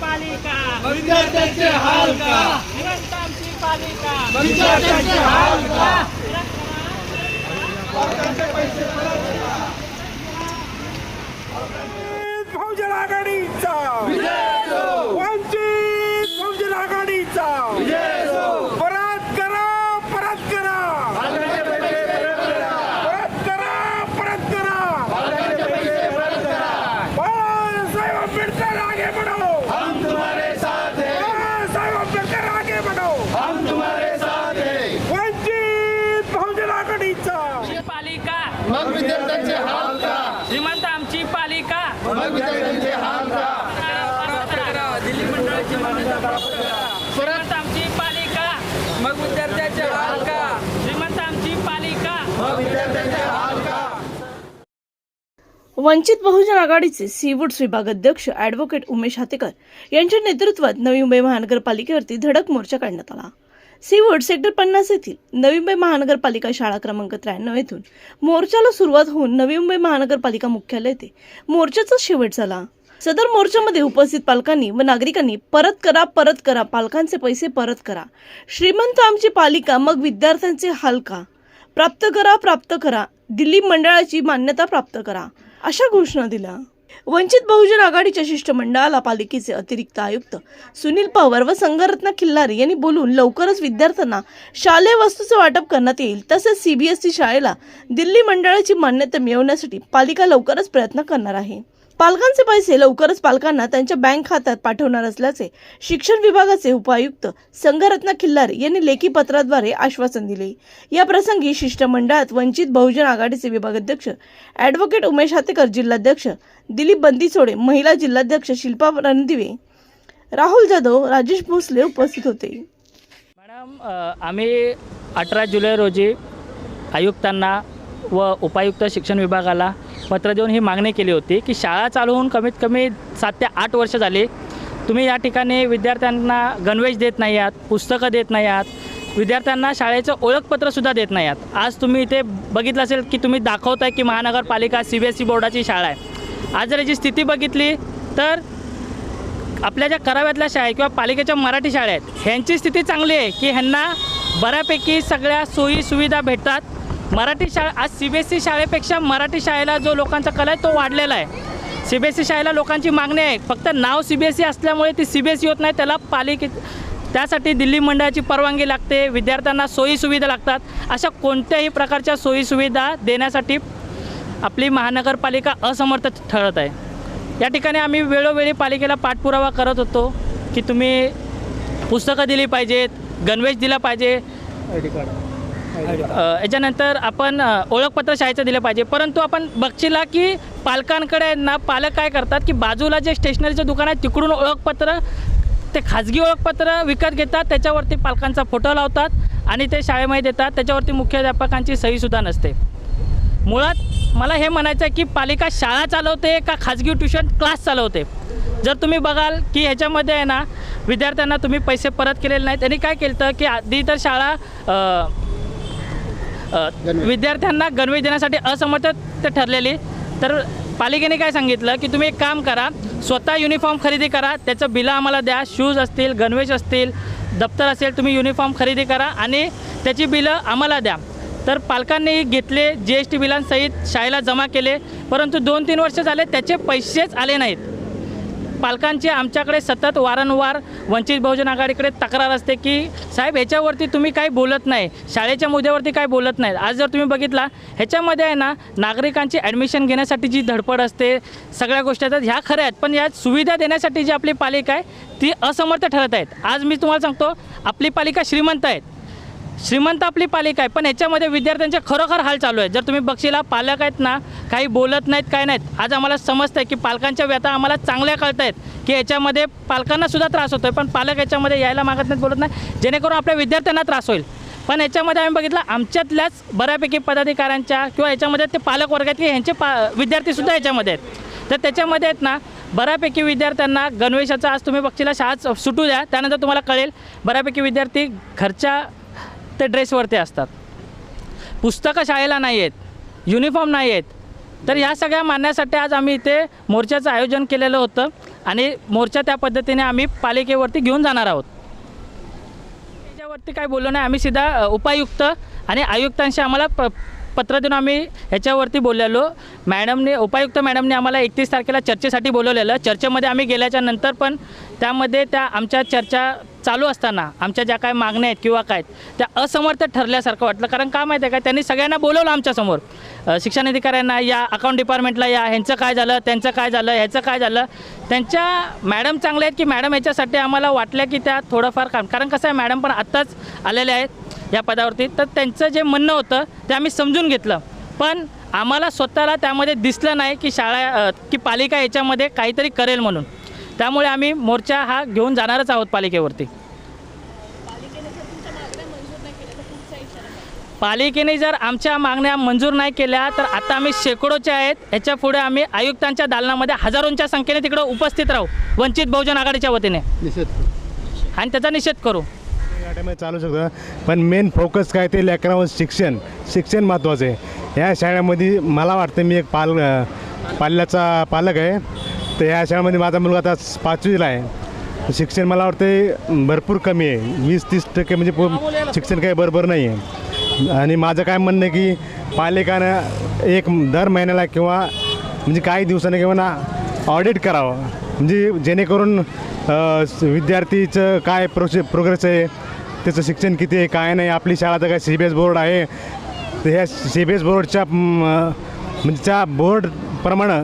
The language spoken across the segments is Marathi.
पालिका विद्यार्थ्यांचे हाल का? श्रीमंतांची पालिका. विद्यार्थ्यांचे हाल का? बहुजन आघाडीचा वंचित बहुजन आघाडीचा परत करा परत करा परत करा परत करा बाळासाहेब आंबेडकर आगे बढ़ो हम तुम्हारे साथ हैं बाळासाहेब आंबेडकर आगे बढ़ो हम तुम्हारे साथ हैं वंचित बहुजन आघाडीचा पालिका मग विद्यार्थ्यांचे हाल का श्रीमंत आमची पालिका मग विद्यार्थ्यांचे हाल का दिल्ली मंडळाची श्रीमंत आमची पालिका मग विद्यार्थ्याचे हाल का? श्रीमंत आमची पालिका. मग विद्यार्थ्यांचे हाल का? वंचित बहुजन आघाडीचे सीवूड्स विभाग अध्यक्ष ॲडव्होकेट उमेश हातेकर यांच्या नेतृत्वात नवी मुंबई महानगरपालिकेवरती धडक मोर्चा काढण्यात आला. सीवूड सेक्टर पन्नास येथील नवी मुंबई महानगरपालिका शाळा क्रमांक त्र्याण्णव येथून मोर्चाला सुरुवात होऊन नवी मुंबई महानगरपालिका मुख्यालय येथे मोर्चाचा शेवट झाला. सदर मोर्चामध्ये उपस्थित पालकांनी व नागरिकांनी परत करा परत करा पालकांचे पैसे परत करा. श्रीमंत आमची पालिका मग विद्यार्थ्यांचे हाल का? प्राप्त करा प्राप्त करा. दिल्ली मंडळाची मान्यता प्राप्त करा. अशा घोषणा दिल्या. वंचित बहुजन आघाडीच्या शिष्टमंडळाला पालिकेचे अतिरिक्त आयुक्त सुनील पवार व संघरत्न खिल्लारी यांनी बोलून लवकरच विद्यार्थ्यांना शालेय वस्तूचे वाटप करण्यात येईल. तसेच सीबीएसई शाळेला दिल्ली मंडळाची मान्यता मिळवण्यासाठी पालिका लवकरच प्रयत्न करणार आहे. पालकांचे पैसे लवकरच पालकांना त्यांच्या बँक खात्यात पाठवणार असल्याचे शिक्षण विभागाचे उपायुक्त संघरत्न खिल्लार यांनी लेखी पत्राद्वारे आश्वासन दिले. या प्रसंगी शिष्टमंडळात वंचित बहुजन आघाडीचे विभागाध्यक्ष ॲडव्होकेट उमेश हातेकर जिल्हाध्यक्ष दिलीप बंदिसोडे महिला जिल्हाध्यक्ष शिल्पा रणदिवे राहुल जाधव राजेश भोसले उपस्थित होते. मॅडम आम्ही अठरा जुलै रोजी आयुक्तांना व उपायुक्त शिक्षण विभागाला पत्र देऊन ही मागणी केली होती की शाळा चालू होऊन कमीत कमी सात ते आठ वर्ष झाली. तुम्ही या ठिकाणी विद्यार्थ्यांना गणवेश देत नाही आहात पुस्तकं देत नाही आहात विद्यार्थ्यांना शाळेचं ओळखपत्रसुद्धा देत नाही आहात. आज तुम्ही इथे बघितलं असेल की तुम्ही दाखवताय की महानगरपालिका सी बी एस ई बोर्डाची शाळा आहे. आज जर याची स्थिती बघितली तर आपल्या ज्या कराव्यातल्या शाळा किंवा पालिकेच्या मराठी शाळा आहेत ह्यांची स्थिती चांगली आहे की ह्यांना बऱ्यापैकी सगळ्या सोयी सुविधा भेटतात. मराठी शाळा आज सी बी एस ई शाळेपेक्षा मराठी शाळेला जो लोकांचा कल आहे तो वाढलेला आहे. सी बी एस ई शाळेला लोकांची मागणी आहे. फक्त नाव सी बी एस ई असल्यामुळे ती सी बी एस ई होत नाही. त्याला पालिके त्यासाठी दिल्ली मंडळाची परवानगी लागते. विद्यार्थ्यांना सोयीसुविधा लागतात. अशा कोणत्याही प्रकारच्या सोयीसुविधा देण्यासाठी आपली महानगरपालिका असमर्थ ठरत आहे. या ठिकाणी आम्ही वेळोवेळी पालिकेला पाठपुरावा करत होतो की तुम्ही पुस्तकं दिली पाहिजेत गणवेश दिला पाहिजे. याच्यानंतर आपण ओळखपत्र शाळेचं दिलं पाहिजे. परंतु आपण बघशीला की पालकांकडे ना पालक काय करतात की बाजूला जे स्टेशनरीचं दुकान आहे तिकडून ओळखपत्र ते खाजगी ओळखपत्र विकत घेतात त्याच्यावरती पालकांचा फोटो लावतात आणि ते शाळेमध्ये देतात. त्याच्यावरती मुख्याध्यापकांची सहीसुद्धा नसते. मुळात मला हे म्हणायचं आहे की पालिका शाळा चालवते का खाजगी ट्युशन क्लास चालवते? जर तुम्ही बघाल की ह्याच्यामध्ये आहे ना विद्यार्थ्यांना तुम्ही पैसे परत केलेले नाहीत. त्यांनी काय केलं की आधी तर शाळा विद्यार्थ्यांना गणवेश देण्यासाठी असमर्थ ते ठरलेली. तर पालिकेने काय सांगितलं की तुम्ही एक काम करा स्वतः युनिफॉर्म खरेदी करा त्याचं बिलं आम्हाला द्या शूज असतील गणवेश असतील दप्तर असेल तुम्ही युनिफॉर्म खरेदी करा आणि त्याची बिलं आम्हाला द्या. तर पालकांनी घेतले जी एस टी बिलांसहित शाळेला जमा केले परंतु दोन तीन वर्ष झाले त्याचे पैसेच आले नाहीत. पालकांची आमच्याकडे सतत वारंवार वंचित बहुजन आघाडीकडे तक्रार असते की साहेब ह्याच्यावरती तुम्ही काही बोलत नाही. शाळेच्या मुद्द्यावरती काय बोलत नाही. आज जर तुम्ही बघितला ह्याच्यामध्ये आहे ना नागरिकांची ॲडमिशन घेण्यासाठी जी धडपड असते सगळ्या गोष्टी असतात ह्या खऱ्या आहेत. पण या सुविधा देण्यासाठी जी आपली पालिका आहे ती असमर्थ ठरत आहेत. आज मी तुम्हाला सांगतो आपली पालिका श्रीमंत आहेत. श्रीमंत आपली पालिका आहे पण याच्यामध्ये विद्यार्थ्यांचे खरोखर हाल चालू आहे. जर तुम्ही बक्षीला पालक आहेत ना काही बोलत नाहीत काय नाहीत आज आम्हाला समजतं आहे की पालकांच्या व्यथा आम्हाला चांगल्या कळत आहेत की याच्यामध्ये पालकांनासुद्धा त्रास होतो आहे पण पालक याच्यामध्ये यायला मागत नाहीत बोलत नाही जेणेकरून आपल्या विद्यार्थ्यांना त्रास होईल. पण याच्यामध्ये आम्ही बघितलं आमच्यातल्याच बऱ्यापैकी पदाधिकाऱ्यांच्या किंवा याच्यामध्ये ते पालक वर्गात की ह्यांचे पा विद्यार्थीसुद्धा याच्यामध्ये आहेत. तर त्याच्यामध्ये आहेत ना बऱ्यापैकी विद्यार्थ्यांना गणवेशाचा आज तुम्ही बक्षीला शाळा सुटू द्या त्यानंतर तुम्हाला कळेल बऱ्यापैकी विद्यार्थी घरच्या ते ड्रेसवरती असतात. पुस्तकं शाळेला नाही आहेत युनिफॉर्म नाही आहेत तर ह्या सगळ्या मानण्यासाठी आज आम्ही इथे मोर्चाचं आयोजन केलेलं होतं आणि मोर्चा त्या पद्धतीने आम्ही पालिकेवरती घेऊन जाणार आहोत. त्याच्यावरती काय बोललो नाही आम्ही सीधा उपायुक्त आणि आयुक्तांशी आम्हाला प पत्र देऊन आम्ही ह्याच्यावरती बोललेलो. मॅडमने उपायुक्त मॅडमने आम्हाला एकतीस तारखेला चर्चेसाठी बोलवलेलं. चर्चेमध्ये आम्ही गेल्याच्यानंतर पण त्यामध्ये त्या आमच्या चर्चा चालू असताना आमच्या ज्या काय मागण्या आहेत किंवा काय आहेत, त्या असमर्थ ठरल्यासारखं वाटलं. कारण का माहिती आहे का त्यांनी सगळ्यांना बोलवलं आमच्यासमोर शिक्षण अधिकाऱ्यांना या अकाउंट डिपार्टमेंटला या ह्यांचं काय झालं त्यांचं काय झालं ह्याचं काय झालं. त्यांच्या मॅडम चांगल्या आहेत की मॅडम याच्यासाठी आम्हाला वाटल्या की त्या थोडंफार काम कारण कसं आहे मॅडम पण आत्ताच आलेल्या आहेत या पदावरती. तर त्यांचं जे म्हणणं होतं ते आम्ही समजून घेतलं. पण आम्हाला स्वतःला त्यामध्ये दिसलं नाही की शाळा की पालिका याच्यामध्ये काहीतरी करेल म्हणून. त्यामुळे आम्ही मोर्चा हा घेऊन जाणारच आहोत पालिकेवरती. पालिकेने जर आमच्या मागण्या मंजूर नाही केल्या तर आता आम्ही शेकडोच्या आहेत. ह्याच्या पुढे आम्ही आयुक्तांच्या दालनामध्ये हजारोंच्या संख्येने तिकडं उपस्थित राहू वंचित बहुजन आघाडीच्या वतीने. आणि त्याचा निषेध करू. चालू शकतं. पण मेन फोकस काय ते लेकरावर शिक्षण. शिक्षण महत्त्वाचं आहे. या शाळेमध्ये मला वाटतं मी एक पाल पाल्याचा पालक आहे. तर या शाळेमध्ये माझा मुलगा आता पाचवीला आहे. शिक्षण मला वाटतं भरपूर कमी आहे. वीस तीस टक्के म्हणजे शिक्षण काही बरोबर नाही आहे आणि माझं काय म्हणणं आहे की पालिकानं एक दर महिन्याला किंवा म्हणजे काही दिवसाने किंवा ना ऑडिट करावं. म्हणजे जेणेकरून विद्यार्थीचं काय प्रोसे प्रोग्रेस आहे त्याचं शिक्षण किती आहे काय नाही आपली शाळा तर काय सी बी एस बोर्ड आहे. तर ह्या सी बी एस बोर्डच्या म्हणजे त्या बोर्डप्रमाणे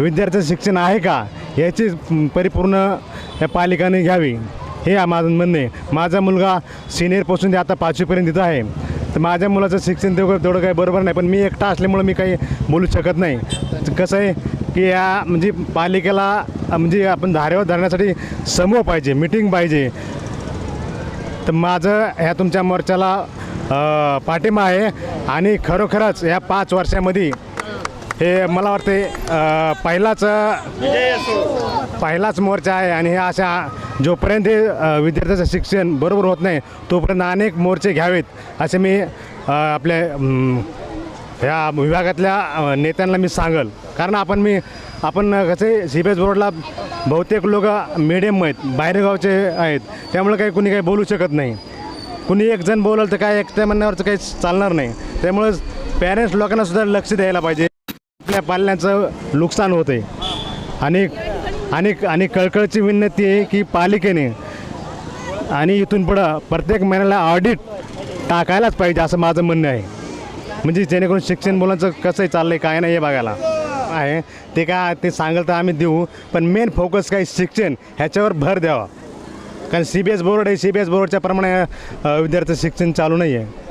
विद्यार्थ्याचं शिक्षण आहे का? याची परिपूर्ण या पालिकाने घ्यावी. हे माझं म्हणणे. माझा मुलगा सिनियरपासून ते आता पाचवीपर्यंत तिथं आहे. तर माझ्या मुलाचं शिक्षण तेवढं तेवढं काही बरोबर नाही. पण मी एकटा असल्यामुळं मी काही बोलू शकत नाही. कसं आहे की या म्हणजे पालिकेला म्हणजे आपण धारेवर धरण्यासाठी समूह पाहिजे मिटिंग पाहिजे. तर माझं ह्या तुमच्या मोर्चाला पाठिंबा आहे. आणि खरोखरच या पाच वर्षामध्ये हे मला वाटते पहिलाच पहिलाच मोर्चा आहे आणि हे अशा जोपर्यंत विद्यार्थ्याचं शिक्षण बरोबर होत नाही तोपर्यंत अनेक मोर्चे घ्यावेत असे मी आपल्या ह्या विभागातल्या नेत्यांना मी सांगल. कारण आपण मी आपण कसे सी बी एस बोर्डला बहुतेक लोक मिडियम आहेत बाहेरगावचे आहेत त्यामुळे काही कुणी काही बोलू शकत नाही. कुणी एक जण बोललं तर काय एकट्या म्हणण्यावरचं काही चालणार नाही. त्यामुळं पॅरेंट्स लोकांनासुद्धा लक्ष द्यायला पाहिजे. आपल्या पालण्याचं नुकसान होते आहे. आणि आणि आणि कळकळची विनंती आहे की पालिकेने आणि इथून पुढं प्रत्येक महिन्याला ऑडिट टाकायलाच पाहिजे असं माझं म्हणणं आहे. म्हणजे जेणेकरून शिक्षण मुलांचं कसं चाललं आहे काय नाही हे बघायला. आहे. ते काय ते सांगाल तर आम्ही देऊ पण मेन फोकस काय शिक्षण ह्याच्यावर भर द्यावा. कारण सी बी एस बोर्ड आहे सी बी एस बोर्डच्या प्रमाणे अ, शिक्षण चालू नाही आहे